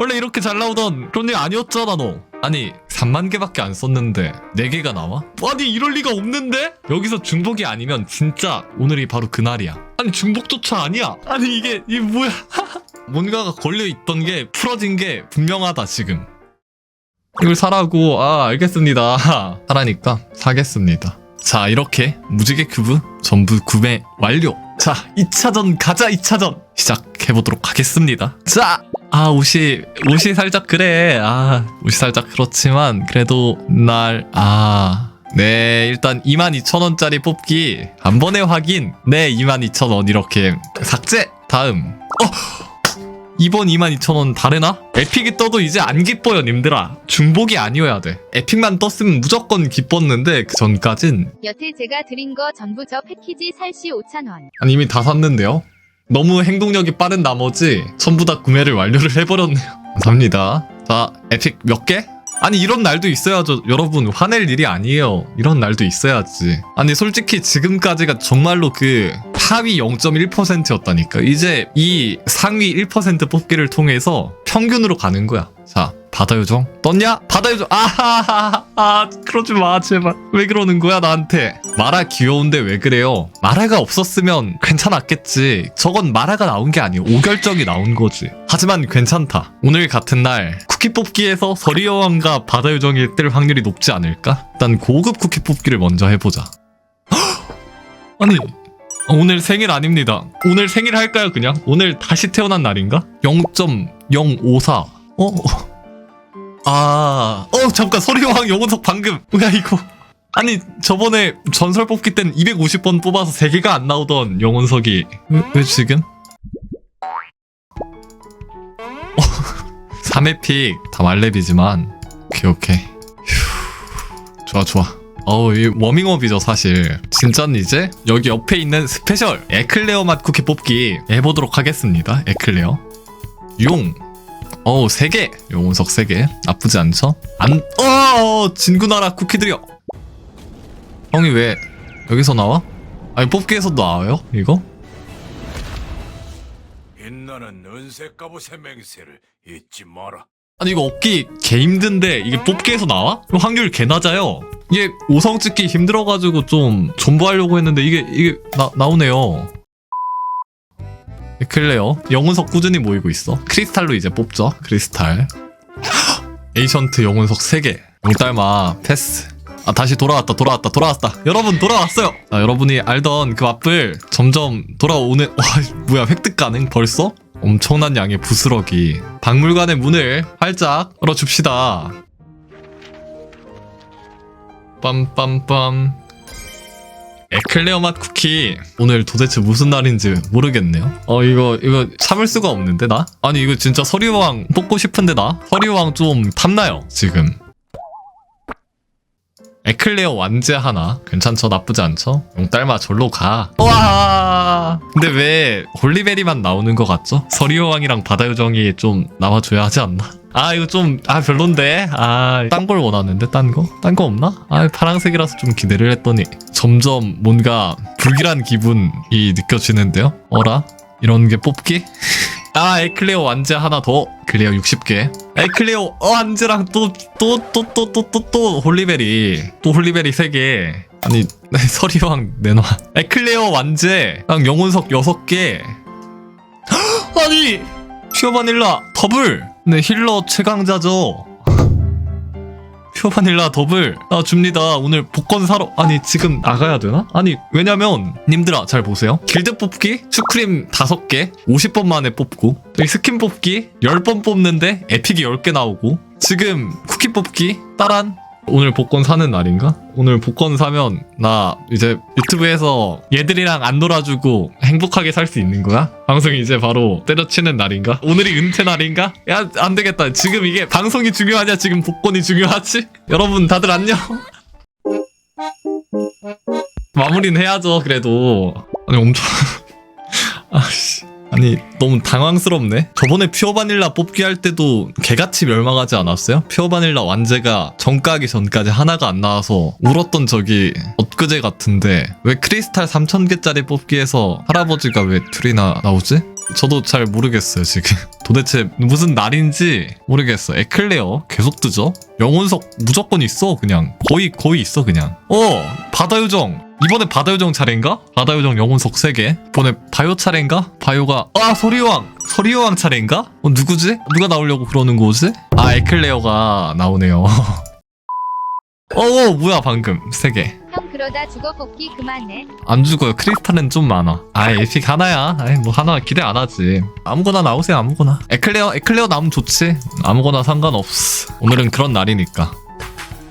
원래 이렇게 잘 나오던 그런 일 아니었잖아 너. 아니 3만 개밖에 안 썼는데 4개가 나와? 아니 이럴 리가 없는데? 여기서 중복이 아니면 진짜 오늘이 바로 그날이야. 아니 중복조차 아니야. 아니 이게 이게 뭐야? 뭔가가 걸려있던 게 풀어진 게 분명하다 지금. 이걸 사라고. 아 알겠습니다. 사라니까 사겠습니다. 자 이렇게 무지개 큐브 전부 구매 완료. 자 2차전 가자 2차전. 시작해보도록 하겠습니다. 자 아 옷이 옷이 살짝 그래. 아 옷이 살짝 그렇지만 그래도 날아 네 일단 22,000원짜리 뽑기. 한 번에 확인. 네 22,000원 이렇게 삭제. 다음. 어! 이번 22,000원 다르나? 에픽이 떠도 이제 안 기뻐요 님들아. 중복이 아니어야 돼. 에픽만 떴으면 무조건 기뻤는데 그 전까진. 여태 제가 드린 거 전부 저 패키지 살시 5,000원. 아니 이미 다 샀는데요 너무 행동력이 빠른 나머지 전부 다 구매를 완료를 해버렸네요. 감사합니다. 자 에픽 몇 개? 아니 이런 날도 있어야죠. 여러분 화낼 일이 아니에요. 이런 날도 있어야지. 아니 솔직히 지금까지가 정말로 그 하위 0.1%였다니까. 이제 이 상위 1% 뽑기를 통해서 평균으로 가는 거야. 자 바다 요정? 떴냐? 바다 요정. 아하하하 아 그러지 마 제발. 왜 그러는 거야 나한테? 마라 귀여운데 왜 그래요? 마라가 없었으면 괜찮았겠지. 저건 마라가 나온 게 아니고 오결정이 나온 거지. 하지만 괜찮다. 오늘 같은 날 쿠키 뽑기에서 서리 여왕과 바다 요정이 뜰 확률이 높지 않을까? 일단 고급 쿠키 뽑기를 먼저 해보자. 아니 오늘 생일 아닙니다. 오늘 생일 할까요 그냥? 오늘 다시 태어난 날인가? 0.054 어? 아, 어, 잠깐, 소리왕 영혼석 방금. 뭐야, 이거. 아니, 저번에 전설 뽑기 땐 250번 뽑아서 3개가 안 나오던 영혼석이. 왜, 왜 지금? 어, 3회 픽, 다 말렙이지만. 오케이, 오케이. 휴, 좋아, 좋아. 어우, 이 워밍업이죠, 사실. 진짜는 이제 여기 옆에 있는 스페셜 에클레어 맛 쿠키 뽑기 해보도록 하겠습니다. 에클레어. 용. 어우, 세 개! 용운석 세 개. 나쁘지 않죠? 안, 어, 진구나라 쿠키들이요! 형이 왜 여기서 나와? 아니, 뽑기에서 나와요? 이거? 빛나는 은색 갑옷의 맹세를 잊지 마라. 아니, 이거 얻기 개 힘든데, 이게 뽑기에서 나와? 그럼 확률 개 낮아요. 이게 5성 찍기 힘들어가지고 좀 존버하려고 했는데, 이게, 이게 나, 나오네요. 클레어 영혼석 꾸준히 모이고 있어. 크리스탈로 이제 뽑죠 크리스탈. 에이션트 영혼석 3개. 용딸마 패스. 아 다시 돌아왔다 돌아왔다 돌아왔다. 여러분 돌아왔어요. 아, 여러분이 알던 그 맛을 점점 돌아오는 와 뭐야 획득 가능? 벌써? 엄청난 양의 부스러기. 박물관의 문을 활짝 열어줍시다. 빰빰빰 에클레어 맛 쿠키 오늘 도대체 무슨 날인지 모르겠네요. 어 이거 이거 참을 수가 없는데 나? 아니 이거 진짜 서리왕 뽑고 싶은데 나? 서리왕 좀 탐나요 지금. 에클레어 완제 하나 괜찮죠 나쁘지 않죠? 용딸마 절로 가. 와. 근데 왜 홀리베리만 나오는 것 같죠? 서리왕이랑 바다요정이 좀 나와줘야 하지 않나? 아 이거 좀 아 별론데. 아 딴 걸 원하는데 딴 거? 딴 거 없나? 아 파랑색이라서 좀 기대를 했더니 점점 뭔가 불길한 기분이 느껴지는데요? 어라? 이런 게 뽑기? 아 에클레오 완제 하나 더. 클레어 60개. 에클레오 완제랑 또 또 또 또 또 또 또 홀리베리. 또 홀리베리 3개. 아니 서리왕 내놔. 에클레오 완제랑 영혼석 6개. 아니 퓨어바닐라 더블 네 힐러 최강자죠. 퓨어바닐라 더블. 아 줍니다. 오늘 복권 사러 아니 지금 나가야 되나? 아니 왜냐면 님들아 잘 보세요. 길드 뽑기? 슈크림 5개? 50번 만에 뽑고. 스킨 뽑기 10번 뽑는데 에픽이 10개 나오고. 지금 쿠키 뽑기? 따란 오늘 복권 사는 날인가? 오늘 복권 사면 나 이제 유튜브에서 얘들이랑 안 놀아주고 행복하게 살 수 있는 거야? 방송이 이제 바로 때려치는 날인가? 오늘이 은퇴 날인가? 야 안 되겠다 지금 이게 방송이 중요하냐 지금 복권이 중요하지? 여러분 다들 안녕 마무리는 해야죠 그래도 아니 엄청 아씨 아니 너무 당황스럽네. 저번에 퓨어 바닐라 뽑기 할 때도 개같이 멸망하지 않았어요? 퓨어 바닐라 완제가 정가기 전까지 하나가 안 나와서 울었던 적이 엊그제 같은데 왜 크리스탈 3000개짜리 뽑기에서 할아버지가 왜 둘이나 나오지? 저도 잘 모르겠어요 지금. 도대체 무슨 날인지 모르겠어. 에클레어 계속 뜨죠? 영혼석 무조건 있어 그냥. 거의 거의 있어 그냥. 어! 바다요정 이번에 바다요정 차례인가? 바다요정 영혼석 3개 이번에 바요 차례인가? 바요가 아 서리왕 서리왕 차례인가? 어 누구지? 누가 나오려고 그러는 거지? 아 에클레어가 나오네요 어, 어 뭐야 방금 3개 형 그러다 죽어 뽑기 그만해. 안 죽어요. 크리스탈은 좀 많아. 아, 에픽 하나야. 아이, 뭐 하나 기대 안 하지. 아무거나 나오세요, 아무거나. 에클레어, 에클레어 나오면 좋지. 아무거나 상관없어. 오늘은 그런 날이니까.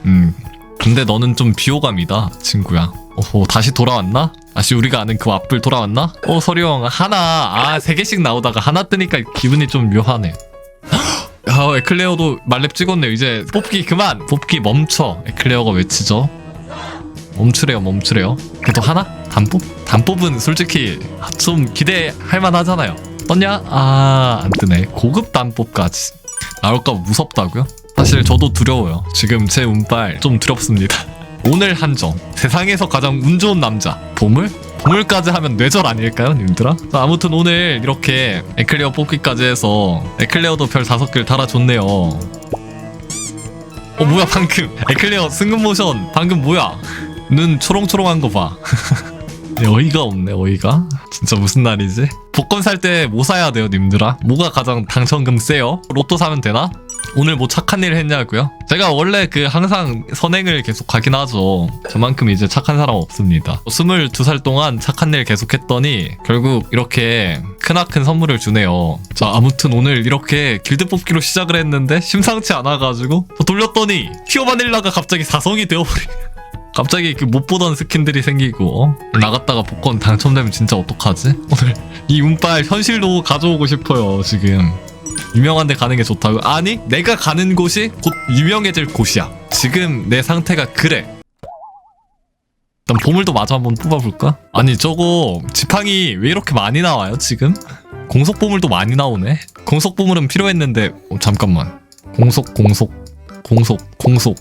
음. 근데 너는 좀 비호감이다, 친구야. 오호, 다시 돌아왔나? 다시 우리가 아는 그 앞불 돌아왔나? 어, 서리형, 하나. 아, 세 개씩 나오다가 하나 뜨니까 기분이 좀 묘하네. 아, 에클레어도 말렙 찍었네. 이제 뽑기 그만! 뽑기 멈춰. 에클레어가 외치죠. 멈추래요 멈추래요 그래도 하나? 단뽑? 단뽑은 솔직히 좀 기대할 만하잖아요 떴냐? 아 안 뜨네 고급 단뽑까지 나올까 봐 무섭다고요? 사실 저도 두려워요 지금 제 운빨 좀 두렵습니다 오늘 한정 세상에서 가장 운 좋은 남자 보물? 보물까지 하면 뇌절 아닐까요 님들아? 자, 아무튼 오늘 이렇게 에클레어 뽑기까지 해서 에클레어도 별 다섯 개를 달아줬네요 어 뭐야 방금 에클레어 승급 모션 방금 뭐야 눈 초롱초롱한 거 봐. 어이가 없네, 어이가. 진짜 무슨 날이지? 복권 살 때 뭐 사야 돼요, 님들아? 뭐가 가장 당첨금 세요? 로또 사면 되나? 오늘 뭐 착한 일 했냐고요? 제가 원래 그 항상 선행을 계속 하긴 하죠. 저만큼 이제 착한 사람 없습니다. 22살 동안 착한 일 계속 했더니 결국 이렇게 크나큰 선물을 주네요. 자, 아무튼 오늘 이렇게 길드 뽑기로 시작을 했는데 심상치 않아가지고 돌렸더니 피오 바닐라가 갑자기 사성이 되어버리 갑자기 그 못 보던 스킨들이 생기고 어? 나갔다가 복권 당첨되면 진짜 어떡하지? 오늘 이 운빨 현실로 가져오고 싶어요 지금 유명한 데 가는 게 좋다고? 아니 내가 가는 곳이 곧 유명해질 곳이야 지금 내 상태가 그래 일단 보물도 마저 한번 뽑아볼까? 아니 저거 지팡이 왜 이렇게 많이 나와요 지금? 공속 보물도 많이 나오네 공속 보물은 필요했는데 어, 잠깐만 공속 공속 공속 공속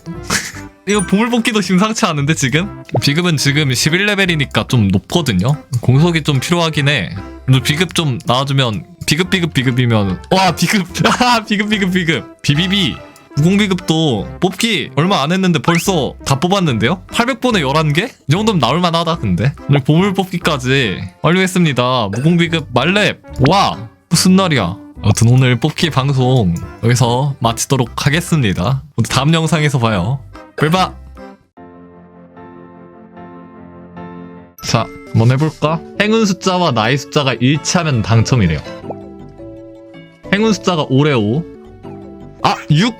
이거 보물 뽑기도 심상치 않은데 지금? 비급은 지금 11레벨이니까 좀 높거든요? 공속이 좀 필요하긴 해. 근데 비급 좀 나와주면 비급 비급 비급이면 와 비급 아 비급 비급 비급. 비비비. 무공비급도 뽑기 얼마 안 했는데 벌써 다 뽑았는데요? 800번에 11개? 이 정도면 나올만 하다 근데. 오늘 보물 뽑기까지 완료했습니다. 무공비급 말렙. 와 무슨 날이야? 아무튼 오늘 뽑기 방송 여기서 마치도록 하겠습니다. 다음 영상에서 봐요 불바 자 한번 해볼까? 행운 숫자와 나이 숫자가 일치하면 당첨이래요 행운 숫자가 5래 5 아! 6!